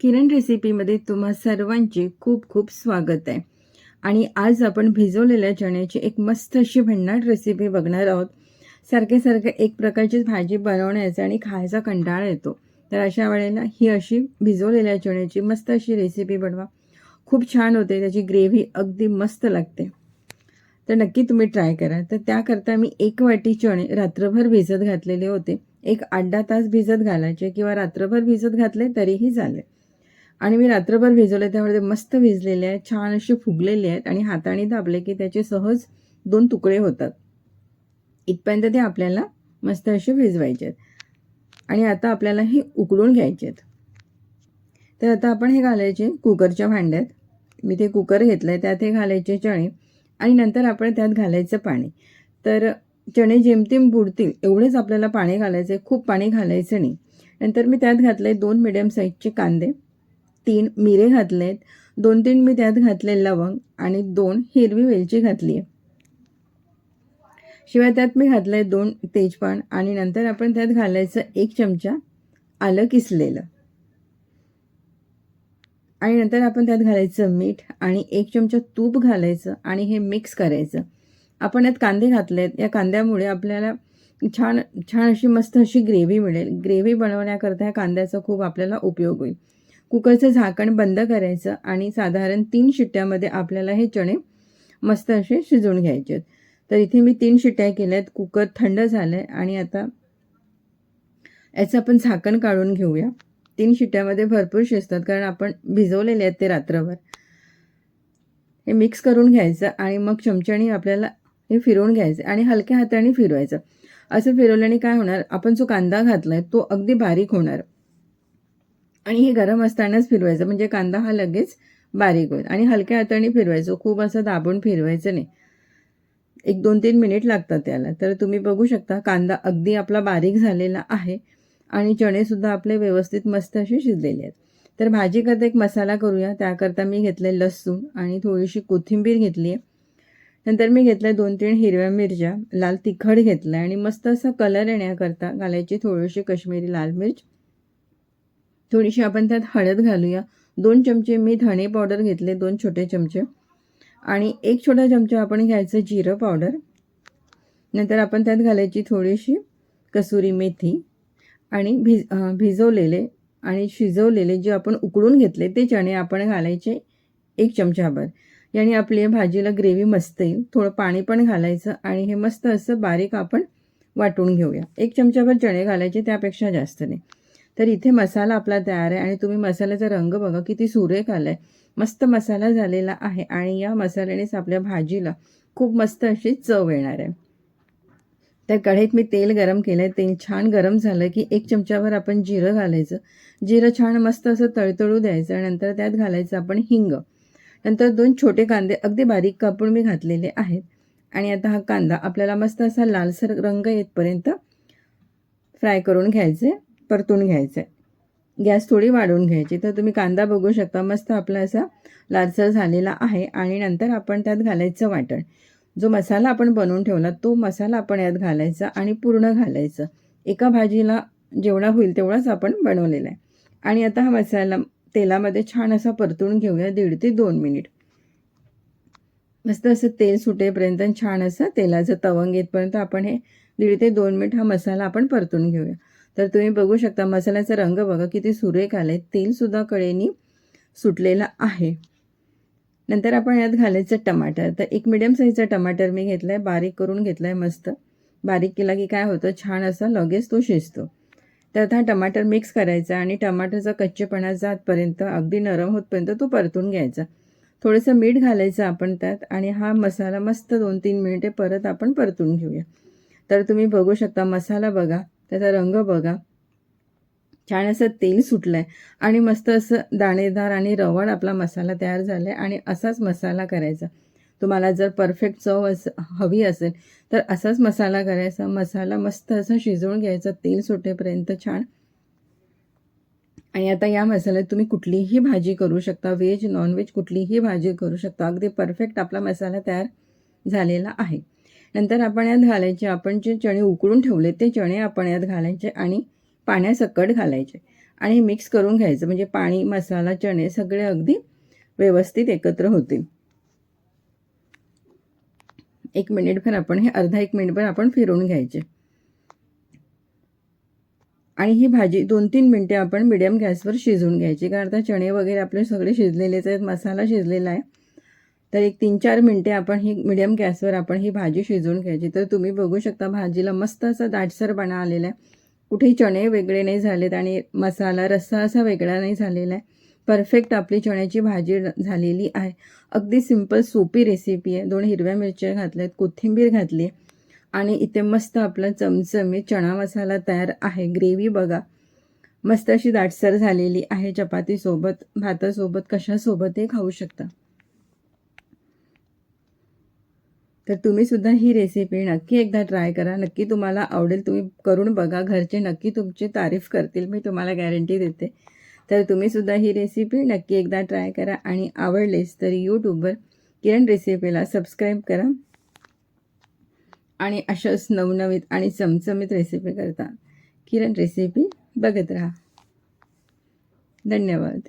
किरण रेसिपीमध्ये तुम्हा सर्वांचे खूप खूप स्वागत आहे. आणि आज आपण भिजवलेल्या चण्याची एक मस्त अशी भन्नाट रेसिपी बघणार आहोत. सारखे सारखे एक प्रकारची भाजी बनवण्याचा आणि खायचा कंटाळा येतो. तर अशा वेळेला ही अशी भिजवलेल्या चण्याची मस्त अशी रेसिपी बनवा. खूप छान होते त्याची ग्रेव्ही अगदी मस्त लागते. तर नक्की तुम्ही ट्राय करा. तर त्याकरता मी एक वाटी चणे रात्रभर भिजत घातलेले होते. एक आठ दहा तास भिजत घालायचे किंवा रात्रभर भिजत घातले तरीही चालेल. आणि मी रात्रभर भिजवले त्यामुळे ते मस्त भिजलेले आहेत छान असे फुगलेले आहेत आणि हाताने दाबले की त्याचे सहज दोन तुकडे होतात. इथपर्यंत ते आपल्याला मस्त असे भिजवायचे आहेत. आणि आता आपल्याला हे उकडून घ्यायचे आहेत. तर आता आपण हे घालायचे कुकरच्या भांड्यात. मी ते कुकर घेतलं आहे त्यात हे घालायचे चणे आणि नंतर आपण त्यात घालायचं पाणी. तर चणे जेमतेम बुडतील एवढेच आपल्याला पाणी घालायचं आहे खूप पाणी घालायचं नाही. नंतर मी त्यात घातलं आहे दोन मिडियम साईजचे कांदे. तीन मिरे घातले आहेत दोन तीन मी त्यात घातले लवंग आणि दोन हिरवी वेलची घातली. आहे शिवाय त्यात मी घातलं आहे दोन तेजपान आणि नंतर आपण त्यात घालायचं एक चमचा आलं किसलेलं. आणि नंतर आपण त्यात घालायचं मीठ आणि एक चमचा तूप घालायचं आणि हे मिक्स करायचं. आपण यात कांदे घातले आहेत या कांद्यामुळे आपल्याला छान छान अशी मस्त अशी ग्रेव्ही मिळेल. ग्रेव्ही बनवण्याकरता या कांद्याचा खूप आपल्याला उपयोग होईल. कुकरचं झाकण बंद करायचं आणि साधारण तीन शिट्ट्यामध्ये आपल्याला हे चणे मस्त असे शिजवून घ्यायचे आहेत. तर इथे मी तीन शिट्ट्या केल्या आहेत कुकर थंड झालं आहे आणि आता याचं आपण झाकण काढून घेऊया. तीन शिट्ट्यामध्ये भरपूर शिजतात कारण आपण भिजवलेले आहेत ते रात्रभर. हे मिक्स करून घ्यायचं आणि मग चमच्याने आपल्याला हे फिरवून घ्यायचं आणि हलक्या हाताने फिरवायचं. असं फिरवल्याने काय होणार? आपण जो कांदा घातला आहे तो अगदी बारीक होणार. आणि हे गरम असतानाच फिरवायचं. म्हणजे कांदा हा लगेच बारीक होईल. आणि हलक्या हाताने फिरवायचं. खूप असं दाबून फिरवायचं नाही. एक दोन तीन मिनिट लागतात त्याला. तर तुम्ही बघू शकता कांदा अगदी आपला बारीक झालेला आहे. आणि चणेसुद्धा आपले व्यवस्थित मस्त असे शिजलेले आहेत. तर भाजी करता एक मसाला करूया. त्याकरता मी घेतले लसूण आणि थोडीशी कोथिंबीर घेतली आहे नंतर मी घेतलं दोन तीन हिरव्या मिरच्या लाल तिखट घेतलं आणि मस्त असा कलर येण्याकरता घालायची थोडीशी कश्मीरी लाल मिर्च थोडीशी आपण त्यात हळद घालूया. दोन चमचे मी धणे पावडर घेतले दोन छोटे चमचे. आणि एक छोटा चमचा आपण घ्यायचं जिरं पावडर. नंतर आपण त्यात घालायची थोडीशी कसुरी मेथी आणि भिज भिजवलेले आणि शिजवलेले जे आपण उकडून घेतले ते चणे आपण घालायचे एक चमचाभर. याने आपली भाजीला ग्रेव्ही मस्त येईल. थोडं पाणी पण घालायचं आणि हे मस्त असं बारीक आपण वाटून घेऊया. एक चमचाभर चणे घालायचे त्यापेक्षा जास्त नाही. तर इथे मसाला आपला तयार आहे आणि तुम्ही मसाल्याचा रंग बघा किती सुरेख आला आहे मस्त मसाला झालेला आहे आणि या मसाल्यानेच आपल्या भाजीला खूप मस्त अशी चव येणार आहे. त्या कढईत मी तेल गरम केलं आहे तेल छान गरम झालं की एक चमच्यावर आपण जिरं घालायचं. जिरं छान मस्त असं तळतळू द्यायचं नंतर त्यात घालायचं आपण हिंग. नंतर दोन छोटे कांदे अगदी बारीक कापून मी घातलेले आहेत. आणि आता हा कांदा आपल्याला मस्त असा लालसर रंग येतपर्यंत फ्राय करून घ्यायचे. परतून घ्यायचं आहे गॅस थोडी वाढवून घ्यायची. तर तुम्ही कांदा बघू शकता मस्त आपला असा लालसर झालेला आहे आणि नंतर आपण त्यात घालायचं वाटण. जो मसाला आपण बनवून ठेवला तो मसाला आपण यात घालायचा आणि पूर्ण घालायचं. एका भाजीला जेवढा होईल तेवढाच आपण बनवलेला आहे. आणि आता हा मसाला तेलामध्ये छान असा परतून घेऊया दीड ते दोन मिनिट. मस्त असं तेल सुटेपर्यंत छान असं तेलाचं तवंग येतपर्यंत आपण हे दीड ते दोन मिनिट हा मसाला आपण परतून घेऊया. तर तुम्ही बघू शकता मसाल्याचा रंग बघा किती सुरेख आले तेलसुद्धा कडेनी सुटलेला आहे. नंतर आपण यात घालायचं टमाटर. तर एक मिडियम साईजचा टमाटर मी घेतला आहे बारीक करून घेतला आहे मस्त. बारीक केला की काय होतं छान असा लगेच तो शिजतो. तर आता टमाटर मिक्स करायचा आणि टमाटरचा कच्चेपणा जातपर्यंत अगदी नरम होतपर्यंत तो परतून घ्यायचा. थोडंसं मीठ घालायचं आपण त्यात आणि हा मसाला मस्त दोन तीन मिनिटे परत आपण परतून घेऊया. तर तुम्ही बघू शकता मसाला बघा त्याचा रंग बघा. छान असं तेल सुटलं आहे आणि मस्त असं दाणेदार आणि रवाळ आपला मसाला तयार झाला आहे आणि असाच मसाला करायचा. तुम्हाला जर परफेक्ट चव अस हवी असेल तर असाच मसाला करायचा. मसाला मस्त असा शिजवून घ्यायचा. तेल सुटेपर्यंत छान. आणि आता या मसाल्यात तुम्ही कुठलीही भाजी करू शकता. व्हेज नॉनव्हेज कुठलीही भाजी करू शकता. अगदी परफेक्ट आपला मसाला तयार झालेला आहे. नंतर आपण यात घालायचे आपण जे चणे उकळून ठेवले ते चणे आपण यात घालायचे आणि पाण्यासकट घालायचे. आणि मिक्स करून घ्यायचं म्हणजे पाणी मसाला चणे सगळे अगदी व्यवस्थित एकत्र होतील. एक मिनिटभर आपण हे अर्धा एक मिनिटभर आपण फिरवून घ्यायचे. आणि ही भाजी दोन तीन मिनटे आपण मिडियम गॅसवर शिजवून घ्यायची कारण आता चणे वगैरे आपले सगळे शिजलेलेच आहेत मसाला शिजलेला आहे. तर एक तीन चार मिनटे आपण ही मिडियम गॅसवर आपण ही भाजी शिजवून घ्यायची. तर तुम्ही बघू शकता भाजीला मस्त असा दाटसरपणा आलेला आहे. कुठेही चणे वेगळे नाही झालेत आणि मसाला रस्सा असा वेगळा नाही झालेला आहे. परफेक्ट आपली चण्याची भाजी झालेली आहे. अगदी सिंपल सोपी रेसिपी आहे. दोन हिरव्या मिरच्या घातल्यात कोथिंबीर घातली आहे. आणि इथे मस्त आपला चमचमीत चणा मसाला तयार आहे. ग्रेव्ही बघा. मस्त अशी दाटसर झालेली आहे चपातीसोबत भातासोबत कशासोबतही खाऊ शकता. तर तुम्हीसुद्धा ही रेसिपी नक्की एकदा ट्राय करा. नक्की तुम्हाला आवडेल तुम्ही करून बघा. घरचे नक्की तुमची तारीफ करतील मी तुम्हाला गॅरंटी देते. तर तुम्हीसुद्धा ही रेसिपी नक्की एकदा ट्राय करा आणि आवडलेच तर यूट्यूबवर किरण रेसिपीला सबस्क्राईब करा. आणि अशाच नवनवीत आणि चमचमीत रेसिपी करता. किरण रेसिपी बघत राहा. धन्यवाद.